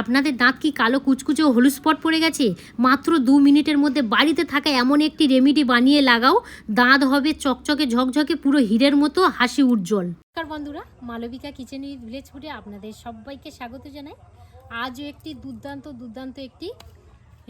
আপনাদের দাঁত কি কালো কুচকুচে হলুদ স্পট পড়ে গেছে? মাত্র দু মিনিটের মধ্যে বাড়িতে থাকা এমন একটি রেমিডি বানিয়ে লাগাও। দাঁত হবে চকচকে ঝকঝকে, পুরো হিরের মতো, হাসি উজ্জ্বল। নমস্কার বন্ধুরা, মালবিকা কিচেন উইথ ভিলেজ ফুডে আপনাদের সবাইকে স্বাগত জানাই। আজও একটি দুর্দান্ত দুর্দান্ত একটি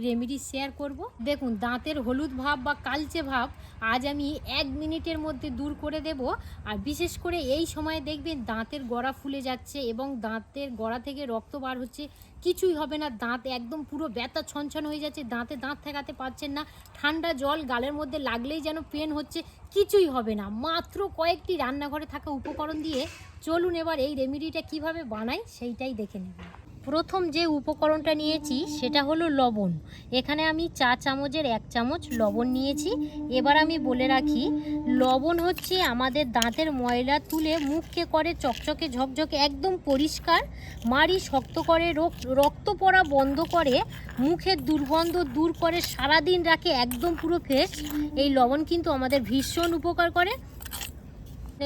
রেমেডি শেয়ার করব। দেখুন, দাঁতের হলুদ ভাব বা কালচে ভাব আজ আমি এক মিনিটের মধ্যে দূর করে দেব। আর বিশেষ করে এই সময় দেখবেন দাঁতের গড়া ফুলে যাচ্ছে এবং দাঁতের গড়া থেকে রক্ত বার হচ্ছে। কিছুই হবে না, দাঁত একদম পুরো ব্যথা ছনছন হয়ে যাচ্ছে, দাঁতে দাঁত ঠেকাতে পারছেন না। ঠান্ডা জল গালের মধ্যে লাগলেই যেন পেন হচ্ছে, কিছুই হবে না। মাত্র কয়েকটি রান্নাঘরে থাকা উপকরণ দিয়ে চলুন এবার এই রেমেডিটা কীভাবে বানাই, সেইটাই দেখে নেব। প্রথম যে উপকরণটা নিয়েছি সেটা হলো লবণ। এখানে আমি চা চামচের এক চামচ লবণ নিয়েছি। এবার আমি বলে রাখি, লবণ হচ্ছে আমাদের দাঁতের ময়লা তুলে মুখকে করে চকচকে ঝকঝকে একদম পরিষ্কার, মাড়ি শক্ত করে রক- রক্ত পড়া বন্ধ করে মুখের দুর্গন্ধ দূর করে সারাদিন রাখে একদম পুরো ফ্রেশ। এই লবণ কিন্তু আমাদের ভীষণ উপকার করে।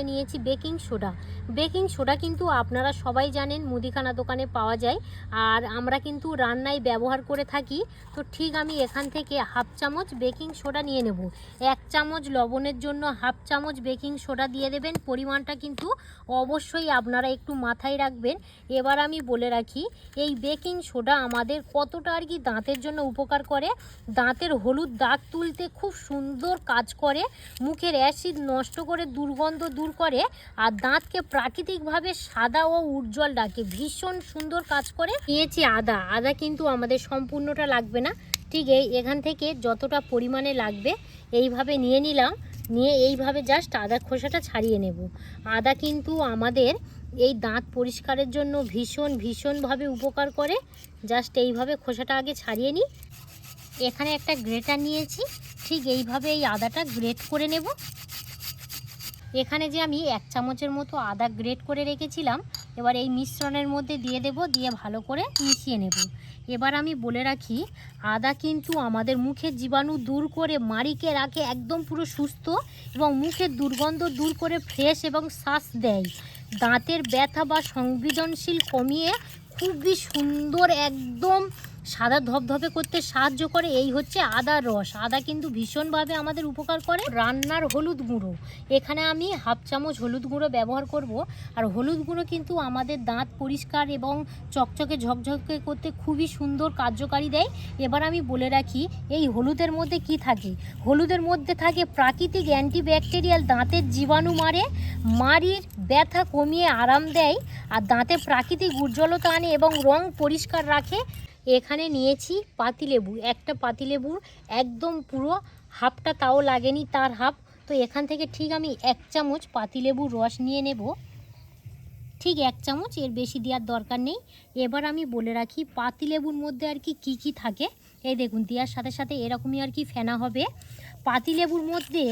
নিয়েছি বেকিং সোডা। বেকিং সোডা কিন্তু আপনারা সবাই জানেন মুদিখানা দোকানে পাওয়া যায়, আর আমরা কিন্তু রান্নায় ব্যবহার করে থাকি। তো ঠিক আমি এখান থেকে হাফ চামচ বেকিং সোডা নিয়ে নেব। এক চামচ লবণের জন্য হাফ চামচ বেকিং সোডা দিয়ে দেবেন। পরিমাণটা কিন্তু অবশ্যই আপনারা একটু মাথায় রাখবেন। এবার আমি বলে রাখি, এই বেকিং সোডা আমাদের কতটা আর কি দাঁতের জন্য উপকার করে। দাঁতের হলুদ দাগ তুলতে খুব সুন্দর কাজ করে। মুখের অ্যাসিড নষ্ট করে দুর্গন্ধ দূর করে, আর দাঁতকে প্রাকৃতিকভাবে সাদা ও উজ্জ্বল ডাকে। ভীষণ সুন্দর কাজ করে। নিয়েছি আদা। আদা কিন্তু আমাদের সম্পূর্ণটা লাগবে না। ঠিক এই, এখান থেকে যতটা পরিমাণে লাগবে, এইভাবে নিয়ে নিলাম। নিয়ে এইভাবে জাস্ট আদা খোসাটা ছাড়িয়ে নেব। আদা কিন্তু আমাদের এই দাঁত পরিষ্কারের জন্য ভীষণ, ভীষণভাবে উপকার করে। জাস্ট এইভাবে খোসাটা আগে ছাড়িয়ে নিই। এখানে একটা গ্রেটার নিয়েছি। ঠিক এইভাবে এই আদাটা গ্রেট করে নেব। এখানে যে আমি এক চামচের মতো আদা গ্রেট করে রেখেছিলাম, এবার এই মিশ্রণের মধ্যে দিয়ে দেব, দিয়ে ভালো করে মিশিয়ে নেব। এবার আমি বলে রাখি, আদা কিন্তু আমাদের মুখের জীবাণু দূর করে মাড়িকে রাখে, একদম পুরো সুস্থ এবং মুখের দুর্গন্ধ দূর করে ফ্রেশ এবং শ্বাস দেয়। দাঁতের ব্যথা বা সংবেদনশীল কমিয়ে খুবই সুন্দর, একদম সাদা ধপধপে করতে সাহায্য করে, এই হচ্ছে আদার রস। আদা কিন্তু ভীষণভাবে আমাদের উপকার করে। রান্নার হলুদ গুঁড়ো। এখানে আমি হাফ চামচ হলুদ গুঁড়ো ব্যবহার করব। আর হলুদ গুঁড়ো কিন্তু আমাদের দাঁত পরিষ্কার এবং চকচকে ঝকঝকে করতে খুবই সুন্দর কার্যকারী দেয়। এবার আমি বলে রাখি, এই হলুদের মধ্যে কি থাকে? হলুদের মধ্যে থাকে প্রাকৃতিক অ্যান্টিব্যাকটেরিয়াল দাঁতের জীবাণু মারে মারির ব্যথা কমিয়ে আরাম দেয়, আর দাঁতে প্রাকৃতিক উজ্জ্বলতা আনে এবং রং পরিষ্কার রাখে। এখানে নিয়েছি পাতিলেবু, একটা পাতিলেবুর একদম পুরো হাফটা তাও লাগেনি তার হাফ। তো এখান থেকে ঠিক আমি এক চামচ পাতিলেবুর রস নিয়ে নেব। ঠিক এক চামচ, এর বেশি দেওয়ার দরকার নেই। এবার আমি বলে রাখি, পাতিলেবুর মধ্যে আর কি, কী কী থাকে? এই দেখুন, দেওয়ার সাথে সাথে এরকমই আর কি ফেনা হবে। পাতিলেবুর মধ্যে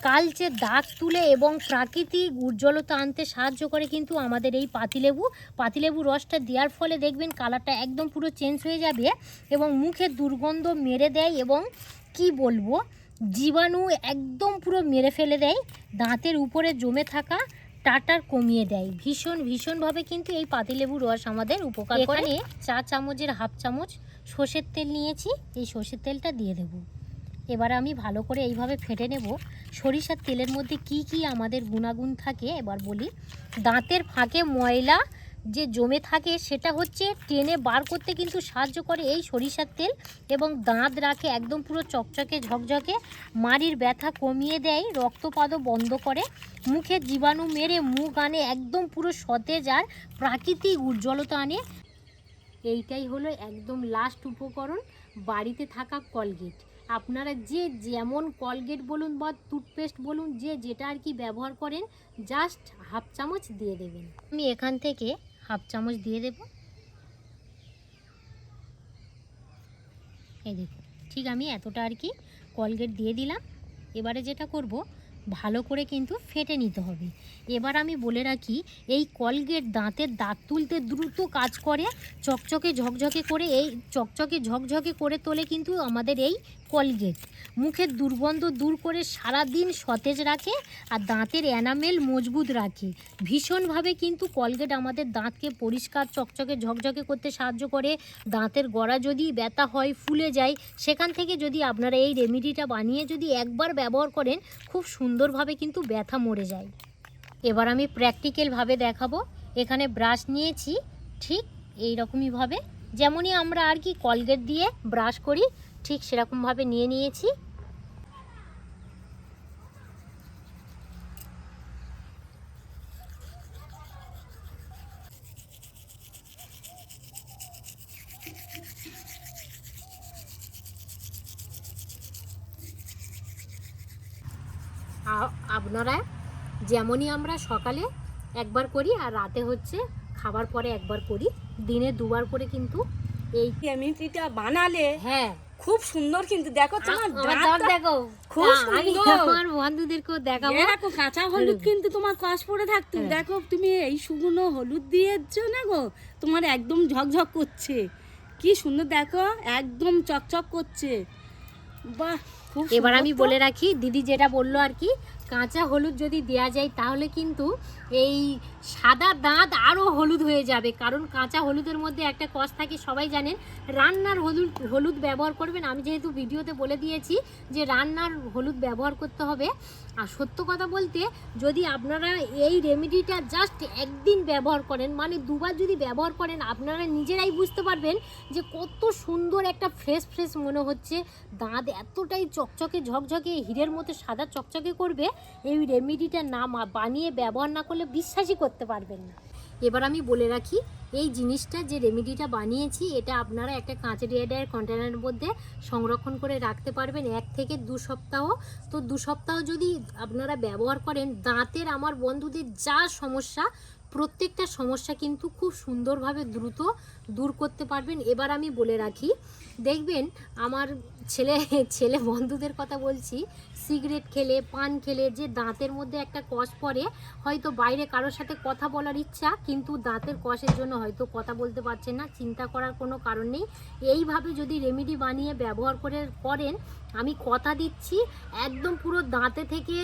কালচে দাগ তুলে এবং প্রাকৃতিক উজ্জ্বলতা আনতে সাহায্য করে কিন্তু আমাদের এই পাতিলেবু। পাতিলেবু রসটা দেওয়ার ফলে দেখবেন কালারটা একদম পুরো চেঞ্জ হয়ে যাবে এবং মুখের দুর্গন্ধ মেরে দেয় এবং কি বলব জীবাণু একদম পুরো মেরে ফেলে দেয় দাঁতের উপরে জমে থাকা টাটার কমিয়ে দেয়। ভীষণ ভীষণভাবে কিন্তু এই পাতিলেবু রস আমাদের উপকার করে। চা চামচের হাফ চামচ সর্ষের তেল নিয়েছি এই সর্ষের তেলটা দিয়ে দেবো। এবার আমি ভালো করে এইভাবে ফেটে নেব। সরিষার তেলের মধ্যে কি কি আমাদের গুণাগুণ থাকে এবার বলি। দাঁতের ফাঁকে ময়লা যে জমে থাকে সেটা হচ্ছে টেনে বার করতে কিন্তু সাহায্য করে এই সরিষার তেল এবং দাঁত রাখে একদম পুরো চকচকে ঝকঝকে। মাড়ির ব্যথা কমিয়ে দেয়, রক্তপাতও বন্ধ করে। মুখের জীবাণু মেরে মুখ আনে, একদম পুরো সতেজ আর প্রাকৃতিক উজ্জ্বলতা আনে। এইটাই হলো একদম লাস্ট উপকরণ, বাড়িতে থাকা কলগেট। আপনারা যে যেমন কলগেট বলুন বা টুথপেস্ট বলুন, যে যেটা আর কি ব্যবহার করেন জাস্ট হাফ চামচ দিয়ে দেবেন। আমি এখান থেকে হাফ চামচ দিয়ে দেব। এই দেখুন, ঠিক আমি এতটা আর কি কলগেট দিয়ে দিলাম। এবারে যেটা করব, ভালো করে কিন্তু ফেটে নিতে হবে। এবার আমি বলে রাখি, এই কলগেট দাঁতের দাঁত তুলতে দ্রুত কাজ করে, চকচকে ঝকঝকে করে, এই চকচকে ঝকঝকে করে তোলে কিন্তু আমাদের এই কলগেট মুখের দুর্গন্ধ দূর করে সারা দিন সতেজ রাখে আর দাঁতের এনামেল মজবুত রাখে। ভীষণভাবে কিন্তু কলগেট আমাদের দাঁতকে পরিষ্কার, চকচকে, ঝকঝকে করতে সাহায্য করে। দাঁতের গড়া যদি ব্যথা হয়, ফুলে যায়, সেখান থেকে যদি আপনারা এই রেমিডিটা বানিয়ে যদি একবার ব্যবহার করেন, খুব সুন্দরভাবে কিন্তু ব্যথা মরে যায়। এবার আমি প্র্যাকটিক্যালভাবে দেখাবো। এখানে ব্রাশ নিয়েছি, ঠিক এইরকমইভাবে যেমনই আমরা আর কি কলগেট দিয়ে ব্রাশ করি ঠিক সেরকমভাবে নিয়ে নিয়েছি। আপনারা যেমনই আমরা সকালে একবার করি আর রাতে হচ্ছে খাবার পরে একবার করি দিনে দুবার করে কিন্তু এই রেমিডিটা বানালে হ্যাঁ। খুব সুন্দর কিন্তু দেখো তোমার দাঁত দেখো। খুব সুন্দর। আমার বন্ধুদেরকেও দেখাবো। দেখো কাঁচা হলুদ কিন্তু তোমার কষ পড়ে থাকতো হ্যাঁ। দেখো তুমি এই শুকনো হলুদ দিয়েছ না গো? তোমার একদম ঝকঝক করছে। কি সুন্দর দেখো একদম চকচক করছে। বাহ খুব এবার আমি বলে রাখি দিদি যেটা বলল আর কি কাঁচা হলুদ যদি দেয়া যায়, তাহলে কিন্তু এই সাদা দাঁত আরও হলুদ হয়ে যাবে। কারণ কাঁচা হলুদের মধ্যে একটা কষ থাকে, সবাই জানেন। রান্নার হলুদ হলুদ ব্যবহার করবেন। আমি যেহেতু ভিডিওতে বলে দিয়েছি যে রান্নার হলুদ ব্যবহার করতে হবে। আর সত্য কথা বলতে, যদি আপনারা এই রেমেডিটা জাস্ট একদিন ব্যবহার করেন মানে দুবার যদি ব্যবহার করেন, আপনারা নিজেরাই বুঝতে পারবেন যে কত সুন্দর একটা ফ্রেশ ফ্রেশ মনে হচ্ছে। দাঁত এতটাই চকচকে, ঝকঝকে, হীরের মতো সাদা চকচকে করবে এই রেমিডিটা না বানিয়ে ব্যবহার না করলে বিশ্বাসই করতে পারবেন না। এবার আমি বলে রাখি, এই জিনিসটা যে রেমেডিটা বানিয়েছি, এটা আপনারা একটা কাঁচের এয়ারডায়ের কন্টেনারের মধ্যে সংরক্ষণ করে রাখতে পারবেন এক থেকে দু সপ্তাহ। তো দু সপ্তাহ যদি আপনারা ব্যবহার করেন, দাঁতের আমার বন্ধুদের যা সমস্যা প্রত্যেকটা সমস্যা কিন্তু খুব সুন্দরভাবে দ্রুত দূর করতে পারবেন। এবার আমি বলে রাখি, দেখবেন আমার ছেলে ছেলে বন্ধুদের কথা বলছি, সিগারেট খেলে, পান খেলে যে দাঁতের মধ্যে একটা কষ পড়ে, হয়তো বাইরে কারোর সাথে কথা বলার ইচ্ছা, কিন্তু দাঁতের কষের জন্য হয়তো কথা বলতে পারছেন না, চিন্তা করার কোনো কারণ নেই। এইভাবে যদি রেমেডি বানিয়ে ব্যবহার করে, করেন, আমি কথা দিচ্ছি, একদম পুরো দাঁতে থেকে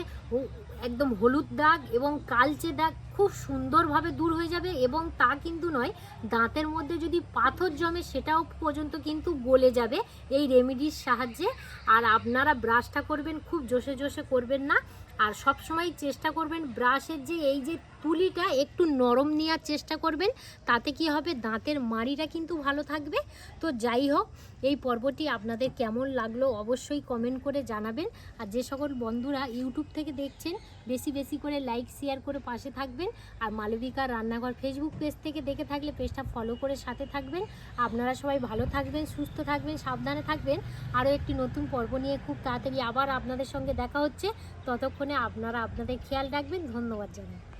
একদম হলুদ দাগ এবং কালচে দাগ খুব সুন্দরভাবে দূর হয়ে যাবে এবং তা কিন্তু নয়, দাঁতের মধ্যে যদি পাথর জমে সেটাও পর্যন্ত কিন্তু গলে যাবে এই রেমেডির সাহায্যে। আর আপনারা ব্রাশটা করবেন, খুব জোশে জোশে করবেন না। আর সব সময় চেষ্টা করবেন ব্রাশের যে এই যে তুলিটা একটু নরম নেওয়ার চেষ্টা করবেন, তাতে কি হবে দাঁতের মাড়িটা কিন্তু ভালো থাকবে। তো যাই হোক, এই পর্বটি আপনাদের কেমন লাগল অবশ্যই কমেন্ট করে জানাবেন। আর যে সকল বন্ধুরা ইউটিউব থেকে দেখছেন, বেশি বেশি করে লাইক শেয়ার করে পাশে থাকবেন। আর মালবিকার রান্নাঘর ফেসবুক পেজ থেকে দেখে থাকলে পেজটা ফলো করে সাথে থাকবেন। আপনারা সবাই ভালো থাকবেন, সুস্থ থাকবেন, সাবধানে থাকবেন। আরও একটি নতুন পর্ব নিয়ে খুব তাড়াতাড়ি আবার আপনাদের সঙ্গে দেখা হচ্ছে। ততক্ষণে আপনারা আপনাদের খেয়াল রাখবেন। ধন্যবাদ জানাই।